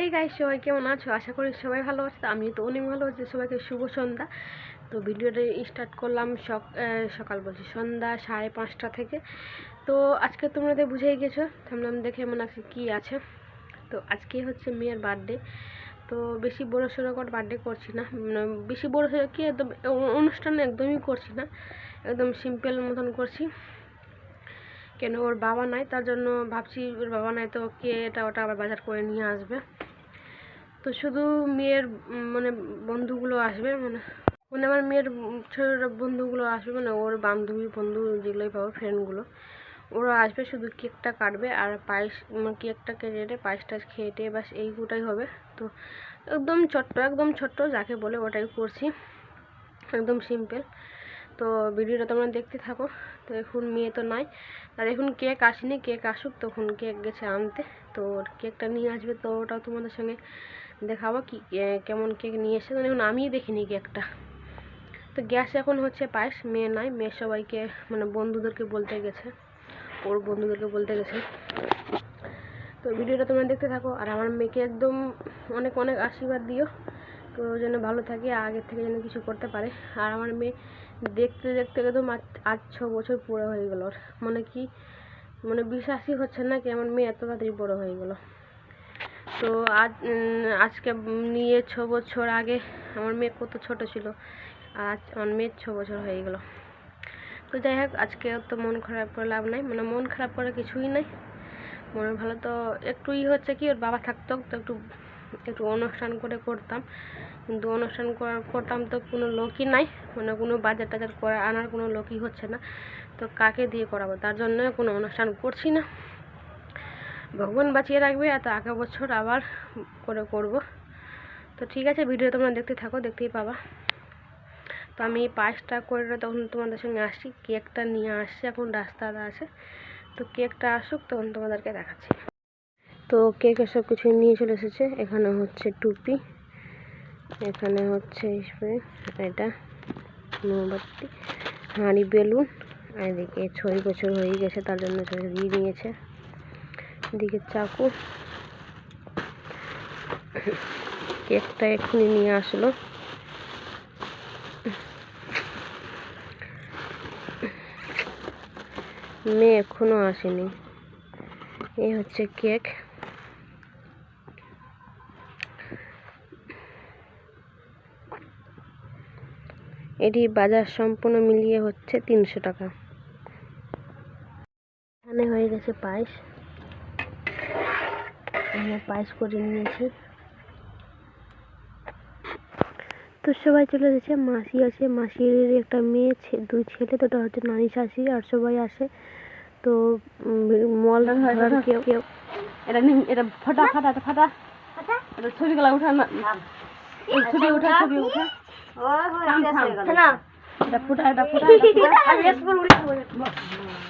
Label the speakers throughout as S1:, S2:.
S1: Hey guys সবাই কেমন আছো? আশা করি সবাই ভালো আছে। আমি তো অনেক ভালো আছি। সবাইকে শুভ সন্ধ্যা। তো ভিডিওটা স্টার্ট করলাম সক সকাল বলছি, সন্ধ্যা সাড়ে পাঁচটা থেকে। তো আজকে তোমরা তো বুঝেই গেছো, থামলাম দেখে মনে আছে কী আছে। তো আজকে হচ্ছে মেয়ের বার্থডে তো বেশি বড়ো সড়ো করে বার্থডে করছি না। বেশি বড়ো সড়ো কি একদম অনুষ্ঠান একদমই করছি না। একদম সিম্পল মতন করছি। কেন ওর বাবা নাই, তার জন্য ভাবছি ওর বাবা নাই তো কে এটা ওটা আবার বাজার করে নিয়ে আসবে। তো শুধু মেয়ের মানে বন্ধুগুলো আসবে মানে মানে আমার মেয়ের ছোট বন্ধুগুলো আসবে মানে ওর বান্ধবী বন্ধু যেগুলোই পাবো ফ্রেন্ডগুলো ওরা আসবে, শুধু কেকটা কাটবে আর পায়েস মানে কেকটা কেটে পায়েস টায়েস খেয়ে টেয়ে বাস এইগুলোই হবে। তো একদম ছোট্ট একদম ছোট্ট, যাকে বলে ওটাই করছি, একদম সিম্পল তো ভিডিওটা তোমরা দেখতে থাকো। তো এখন মেয়ে তো নাই, আর এখন কেক আসেনি, কেক আসুক, তখন কেক গেছে আনতে। তো কেকটা নিয়ে আসবে, তো ওটাও তোমাদের সঙ্গে দেখাবো কি কেমন কেক নিয়ে এসে মানে এখন আমিই দেখিনি কেকটা। তো গ্যাস এখন হচ্ছে পায়েস, মেয়ে নাই, মেয়ে সবাইকে মানে বন্ধুদেরকে বলতে গেছে, ওর বন্ধুদেরকে বলতে গেছে। তো ভিডিওটা তোমরা দেখতে থাকো, আর আমার মেয়েকে একদম অনেক অনেক আশীর্বাদ দিও, তো যেন ভালো থাকে আগের থেকে যেন কিছু করতে পারে। আর আমার মেয়ে দেখতে দেখতে একদম আজ ছ বছর পুরো হয়ে গেল মানে কি মানে বিশ্বাসই হচ্ছে না কি, আমার মেয়ে এত তাড়াতাড়ি বড় হয়ে গেল। তো আজ আজকে নিয়ে ছ বছর আগে আমার মেয়ে কত ছোট ছিল, আজ আমার মেয়ের ছ বছর হয়ে গেল। তো যাই হোক, আজকে তো মন খারাপ করে লাভ নাই মানে মন খারাপ করার কিছুই নাই। মনে ভালো তো একটু ই হচ্ছে কি, ওর বাবা থাকতো, তো একটু একটু অনুষ্ঠান করে করতাম। কিন্তু অনুষ্ঠান করা- করতাম তো কোনো লোকই নাই মানে কোনো বাজার টাজার করে, আনার কোনো লোকই হচ্ছে না। তো কাকে দিয়ে করাবো? তার জন্য কোনো অনুষ্ঠান করছি না। ভগবান বাঁচিয়ে রাখবে আর আগের বছর আবার করে করব। তো ঠিক আছে ভিডিও তোমরা দেখতে থাকো, দেখতেই পাবা। তো আমি পায়েসটা করে তখন তোমাদের সঙ্গে আসছি, কেকটা নিয়ে আসছি, এখন রাস্তাতে আছে। তো কেকটা আসুক, তখন তোমাদেরকে দেখাচ্ছি। তো কেকের সব কিছু নিয়ে চলে এসেছে, এখানে হচ্ছে টুপি, এখানে হচ্ছে এটা মোমবাতি, হাঁড়ি বেলুন এদিকে ছয় বছর হয়ে গেছে, তার জন্য দিয়ে নিয়েছে এদিকে চাকু। কেকটা এক্ষুনি নিয়ে আসলো। মেয়ে এখনও আসেনি। এই হচ্ছে কেক। এটি বাজার সম্পূর্ণ মিলিয়ে হচ্ছে তিনশো টাকা। এখানে হয়ে গেছে পায়েস। আমরা পায়েস করে নিয়েছি। তো সবাই চলে গেছে মাসি আছে মাসির একটা মেয়ে ছে- দুই ছেলে তো ওটা হচ্ছে নানি শাশি আর সবাই আসে। তো মল কেউ কেউ।
S2: এটা নিন এটা ফাটা ফাটা ফাটা। এটা ছবিগুলো উঠা না এই ছবি উঠা ছবি উঠা। এটা ফুটা এটা ফুটা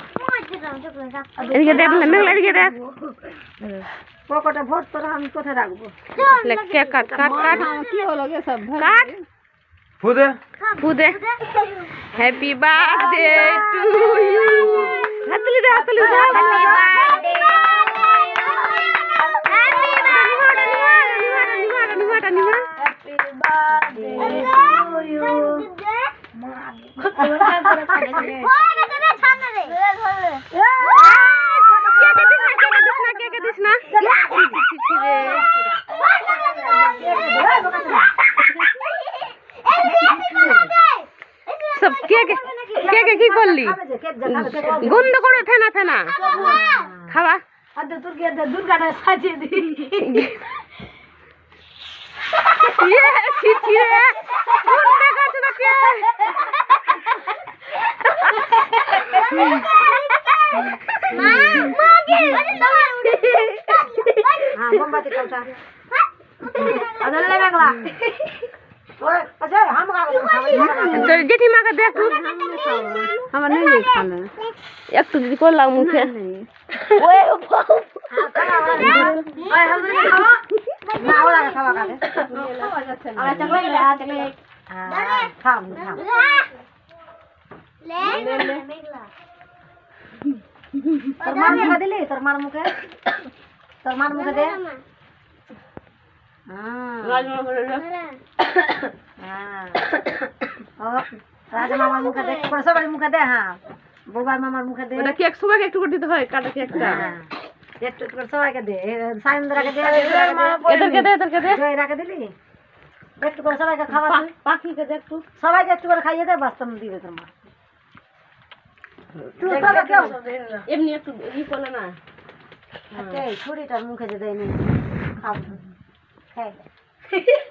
S2: এদিকে দেখ না মেঘলা এদিকে দেখ।
S3: পকেটে ভোট করে আমি কোথায় রাখব?
S1: লে, কেক কাট কাট কাট।
S2: কি হলো গে সব
S1: কাট।
S4: ফুদে।
S1: ফুদে। হ্যাপি বার্থডে টু ইউ হাতলি দে হাতলি দে হ্যাপি বার্থডে কে কে করলি গন্ধ করে ফেনা ফেনা খাবা ইয়ে
S3: হ্যাঁ মোমবাতি কাউটা আদালে লাগলা আচ্ছা হাম
S1: জেঠিমাকে দেখ
S2: আমার নেই নেই খাবে একটু যদি করলাম মুখে ওই
S3: হ্যাঁ তোর মার মুখে। দিলি তোর মার মুখে তোর মার মুখে দে হ্যাঁ। হ্যাঁ ও। রাজা মামার মুখে দে করে সবার মুখে দে হ্যাঁ। বৌবার মামার মুখে দে।
S1: ওটা কেক সবাইকে একটু করে দিতে হয়? কাটা কেকটা
S3: হ্যাঁ একটু একটু করে সবাইকে দে। সাইন্দ্রাকে দে
S1: এদেরকে দে এদেরকে দে।
S3: জয়রাকে দিলি? একটু করে সবাইকে খাওয়া তুই
S1: পাখিকে দে একটু।
S3: সবাইকে একটু করে খাইয়ে দে বাস্তব দিবে তোর মা। তুই তো কেউ
S1: এমনি একটু ই করলে না।
S3: ছুরিটার মুখে যে দেয়নি। খাও। খাই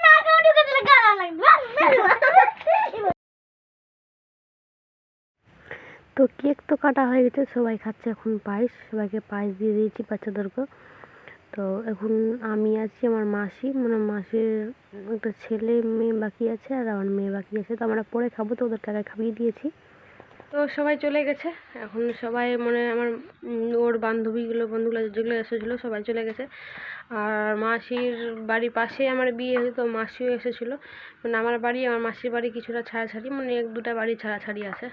S1: তো কেক তো কাটা হয়ে গেছে, সবাই খাচ্ছে এখন পায়েস, সবাইকে পায়েস দিয়ে দিয়েছি বাচ্চাদেরকে। তো এখন আমি আছি আমার মাসি মানে মাসির একটা ছেলে, মেয়ে বাকি আছে আর আমার মেয়ে বাকি আছে। তো আমরা পরে খাব, তো ওদের টাকায় খাইয়ে দিয়েছি। তো সবাই চলে গেছে, এখন সবাই মানে আমার ওর বান্ধবীগুলো, বন্ধুগুলো যেগুলো এসেছিল, সবাই চলে গেছে। আর মাসির বাড়ির পাশে আমার বিয়ে হয়েছে, তো মাসিও এসেছিল। মানে আমার বাড়ি, আমার মাসির বাড়ি কিছুটা ছাড়াছাড়ি মানে এক দুটা বাড়ি ছাড়াছাড়ি আছে।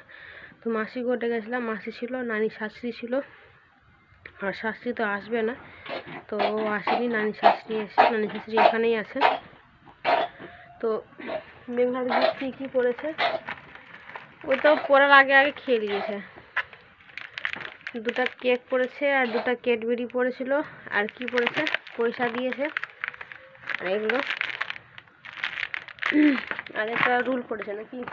S1: তো মাসি ঘটে গেছিলাম মাসি ছিল, নানি শাশুড়ি ছিল। আর শাশুড়ি তো আসবে না। তো আসেনি, নানি শাশুড়ি এসে, নানি শাশুড়ি এখানেই আছে। তো মেঘনার দেখছি কী করেছে ও তো পড়ার আগে আগে খেয়ে নিয়েছে দুটা কেক পড়েছে আর দুটা ক্যাডবেরি পড়েছিল। আর কি পড়েছে? পয়সা দিয়েছে। আর এগুলো। আর একটা রুল পড়েছে নাকি?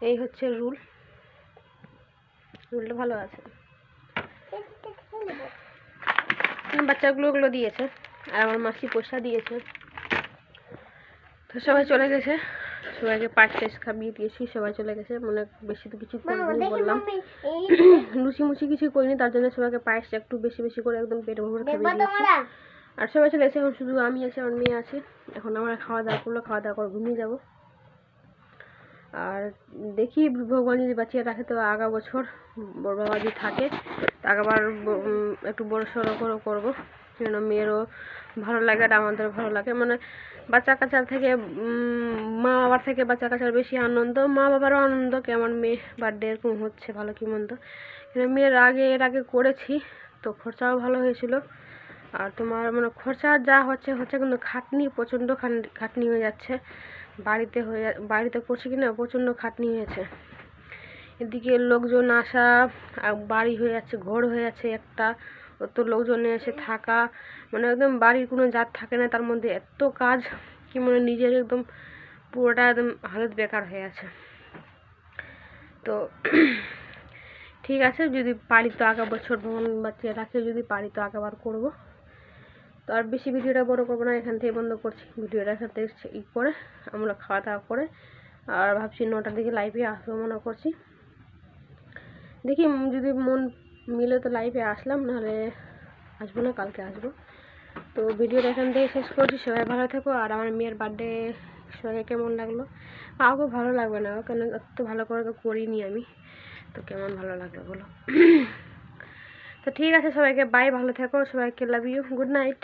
S1: এই হচ্ছে রুল। রুলটা ভালো আছে। বাচ্চাগুলো ওগুলো দিয়েছে। আর আমার মাসি পয়সা দিয়েছে। তো সবাই চলে গেছে। সবাইকে পাঁচ টাইস খাবিয়ে দিয়েছি সবাই চলে গেছে। মানে বেশি তো কিছু করিনি বললাম। লুচি মুচি কিছু করিনি তার জন্য সবাইকে পায়েস একটু বেশি বেশি করে একদম পেট ভরে খাবিয়ে দিয়েছি। আর সবাই চলে এসে এখন শুধু আমি আছি আমার মেয়ে আছে। এখন আমরা খাওয়া দাওয়া করল খাওয়া দাওয়া করে ঘুমিয়ে যাব। আর দেখি ভগবান যদি বাঁচিয়ে রাখে তো আগা বছর বড় বাবা যদি থাকে আগাবার একটু বড় সড়ো করে করব। যেন মেয়েরও ভালো লাগে আর আমাদের ভালো লাগে। মানে বাচ্চা কাচ্চার থেকে মা বাবার থেকে বাচ্চা কাচ্চার বেশি আনন্দ। মা বাবারও আনন্দ কি আমার মেয়ে বার্থডে এরকম হচ্ছে ভালো কি মন্দ। কিন্তু মেয়ের আগে, এর আগে করেছি তো খরচাও ভালো হয়েছিল। আর তোমার মানে খরচা যা হচ্ছে হচ্ছে কিন্তু খাটনি, প্রচণ্ড খাটনি হয়ে যাচ্ছে। বাড়িতে হয়ে বাড়িতে করছি কি না প্রচণ্ড খাটনি হয়েছে। এদিকে লোকজন আসা বাড়ি হয়ে যাচ্ছে, ঘর হয়ে যাচ্ছে একটা। অত লোকজনে এসে থাকা মানে একদম বাড়ির কোনো জাত থাকে না, তার মধ্যে এত কাজ কি মানে নিজের একদম পুরোটা একদম হালত বেকার হয়ে আছে। তো ঠিক আছে, যদি পারি তো আগা বছর ভ্রমণ বাচ্চা রাখে, যদি পারি তো আগাবার করব। তো আর বেশি ভিডিওটা বড় করব না, এখান থেকে বন্ধ করছি ভিডিওটা এখান থেকে ই করে, আমরা খাওয়া দাওয়া করে, আর ভাবছি নটার দিকে লাইভে আসব মনে করছি। দেখি, যদি মন মিলে তো লাইভে আসলাম, নাহলে আসব না, কালকে আসব। তো ভিডিওটা এখান থেকে শেষ করছি, সবাই ভালো থেকো, আর আমার মেয়ের বার্থডে সবাই কেমন লাগল? আমাকেও ভালো লাগবে না, কেন এত ভালো করে তো করিনি আমি, তো কেমন ভালো লাগবে বলো? তো ঠিক আছে সবাইকে বাই ভালো থেকো, সবাইকে লাভ ইউ গুড নাইট